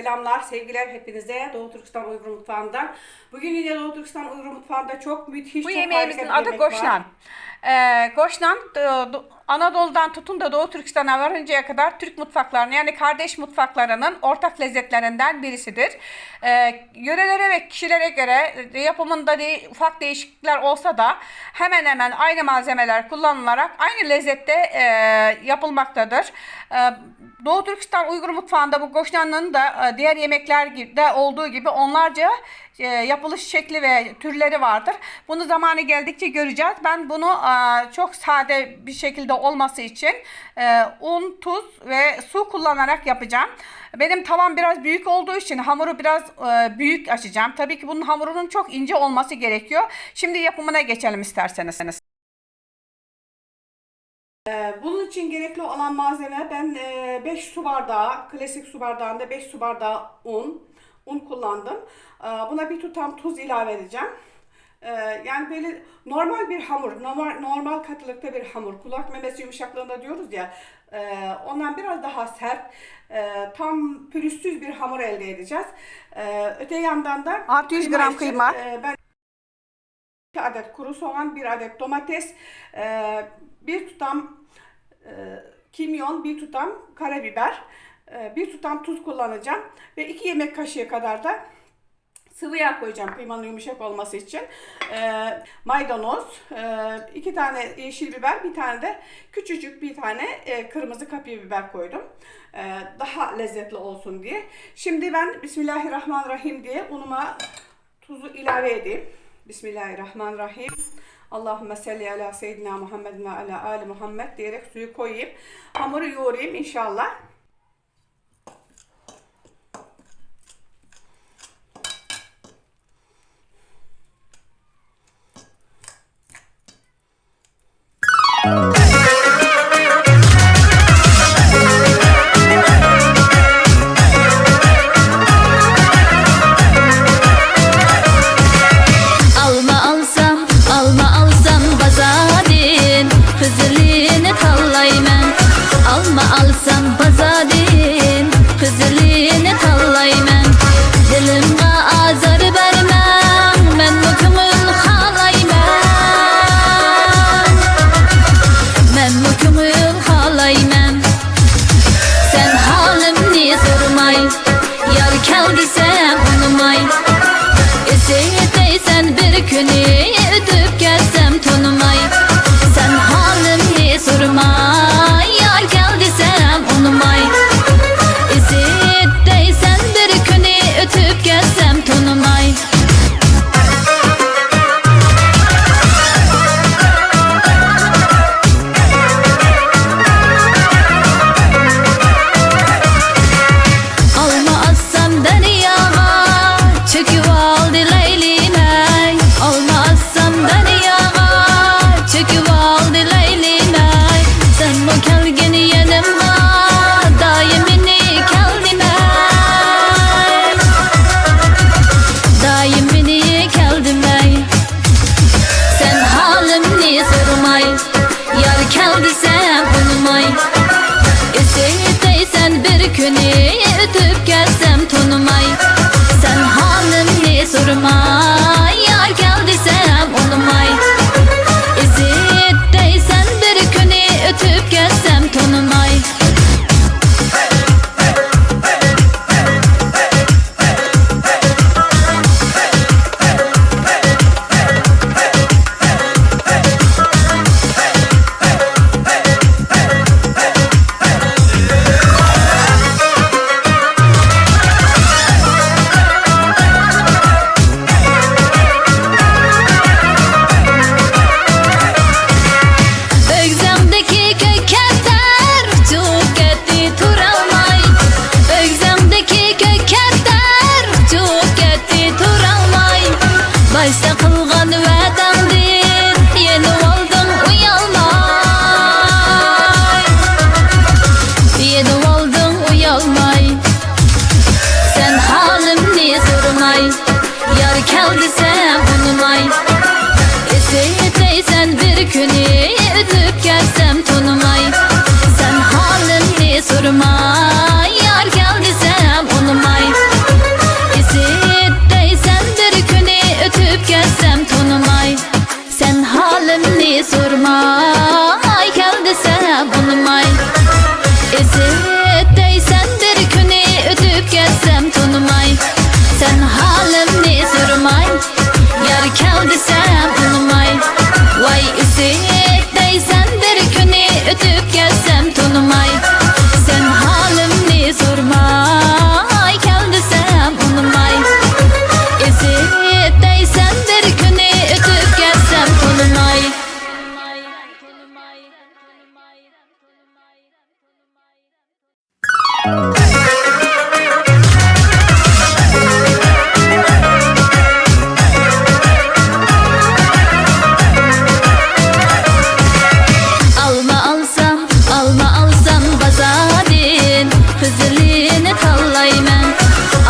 selamlar, sevgiler hepinize Doğu Türkistan Uygur Mutfağı'ndan. Bugün yine Doğu Türkistan Uygur Mutfağı'nda çok müthiş, Bu çok yemeğimizin harika bir adı yemek var. goşnan. Ee, goşnan e, do- Anadolu'dan tutun da Doğu Türkistan'a varıncaya kadar Türk mutfaklarının yani kardeş mutfaklarının ortak lezzetlerinden birisidir. Ee, yörelere ve kişilere göre e, yapımında de, ufak değişiklikler olsa da hemen hemen aynı malzemeler kullanılarak aynı lezzette e, yapılmaktadır. Ee, Doğu Türkistan Uygur mutfağında bu goşnanın da e, diğer yemeklerde olduğu gibi onlarca e, yapılış şekli ve türleri vardır. Bunu zamanı geldikçe göreceğiz. Ben bunu e, çok sade bir şekilde olması için e, un, tuz ve su kullanarak yapacağım. Benim tavam biraz büyük olduğu için hamuru biraz e, büyük açacağım. Tabii ki bunun hamurunun çok ince olması gerekiyor. Şimdi yapımına geçelim isterseniz. Ee, Bunun için gerekli olan malzeme ben 5 su bardağı, klasik su bardağında 5 su bardağı un, un kullandım. Ee, Buna bir tutam tuz ilave edeceğim. Ee, Yani böyle normal bir hamur, normal, normal katılıkta bir hamur, kulak memesi yumuşaklığında diyoruz ya, e, ondan biraz daha sert, e, tam pürüzsüz bir hamur elde edeceğiz. Ee, Öte yandan da 600 gram için, kıyma. e, Ben 2 adet kuru soğan, 1 adet domates, e, bir tutam e, kimyon, bir tutam karabiber, e, bir tutam tuz kullanacağım ve 2 yemek kaşığı kadar da sıvı yağ koyacağım kıymanın yumuşak olması için. E, maydanoz, e, iki tane yeşil biber, bir tane de küçücük bir tane e, kırmızı kapya biber koydum. E, daha lezzetli olsun diye. Şimdi ben Bismillahirrahmanirrahim diye unuma tuzu ilave edeyim. Bismillahirrahmanirrahim. Allahümme salli ala seyyidina Muhammed ve ala ali Muhammed diyerek suyu koyayım. Hamuru yoğurayım inşallah. Alma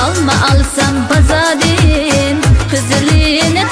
Alma alsam, bazadin Hızırlığını